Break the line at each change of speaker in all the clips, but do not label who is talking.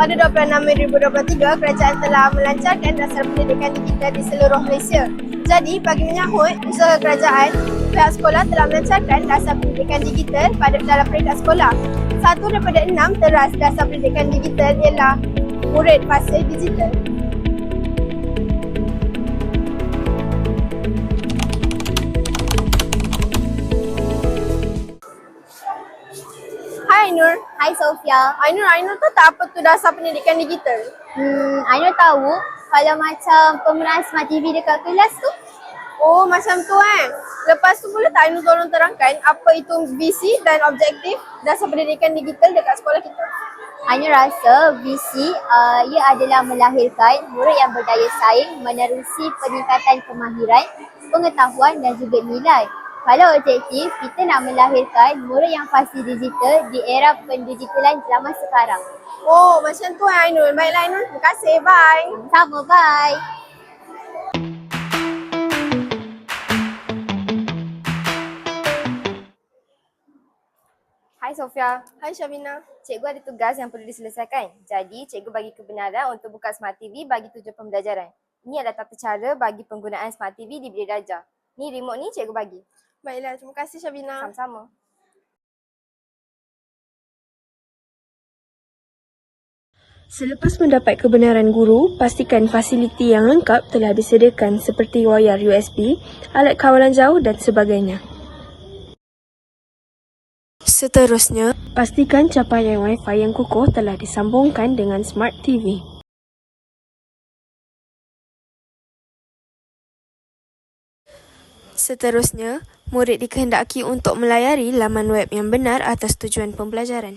Pada 26 Mei 2023, kerajaan telah melancarkan dasar pendidikan digital di seluruh Malaysia. Jadi, bagi menyahut usaha kerajaan, pihak sekolah telah melancarkan dasar pendidikan digital pada dalam peringkat sekolah. Satu daripada enam teras dasar pendidikan digital ialah murid fasa digital. Ainur.
Hai Sofia.
Ainur, Ainur tahu tak apa tu dasar pendidikan digital?
Hmm, Ainur tahu kalau macam penggunaan smart TV dekat kelas tu,
Oh, macam tu kan. Lepas tu boleh tak Ainur tolong terangkan apa itu visi dan objektif dasar pendidikan digital dekat sekolah kita?
Ainur rasa visi uh, ia adalah melahirkan murid yang berdaya saing menerusi peningkatan kemahiran, pengetahuan dan juga nilai. Kalau objektif, kita nak melahirkan murid yang fasih digital di era pendigitalan zaman sekarang.
Oh, macam tu Ainur. Baiklah Ainur, terima kasih. Bye.
Sama, bye.
Hai Sofia,
Hai Syabina.
cikgu ada tugas yang perlu diselesaikan. Jadi, cikgu bagi kebenaran untuk buka Smart TV bagi tujuan pembelajaran. Ini adalah tata cara bagi penggunaan Smart TV di Bilik Darjah. Ni remote ni cikgu bagi.
Baiklah, terima kasih Syabina.
Sama-sama.
Selepas mendapat kebenaran guru, pastikan fasiliti yang lengkap telah disediakan seperti wayar USB, alat kawalan jauh dan sebagainya. Seterusnya, pastikan capaian Wi-Fi yang kukuh telah disambungkan dengan Smart TV. Seterusnya, murid dikehendaki untuk melayari laman web yang benar atas tujuan pembelajaran.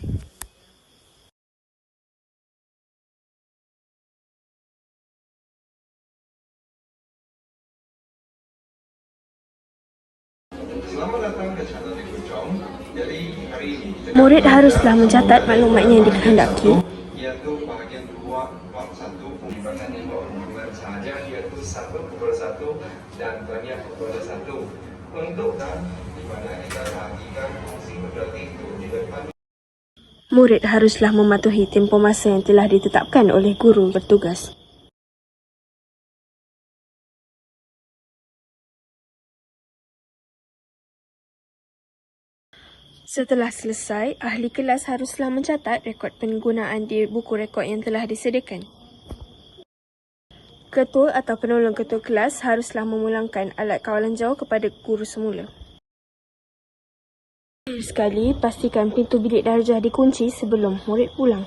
Murid haruslah mencatat maklumatnya yang dikehendaki.
Iaitu bahagian 2 bab 1 pembahasan yang berhubungan sahaja iaitu 1 kepada 1 dan banyak kepada 1 di mana kita fungsi itu di depan
Murid haruslah mematuhi tempoh masa yang telah ditetapkan oleh guru bertugas. Setelah selesai, ahli kelas haruslah mencatat rekod penggunaan di buku rekod yang telah disediakan. Ketua atau penolong ketua kelas haruslah memulangkan alat kawalan jauh kepada guru semula. Sekali, pastikan pintu bilik darjah dikunci sebelum murid pulang.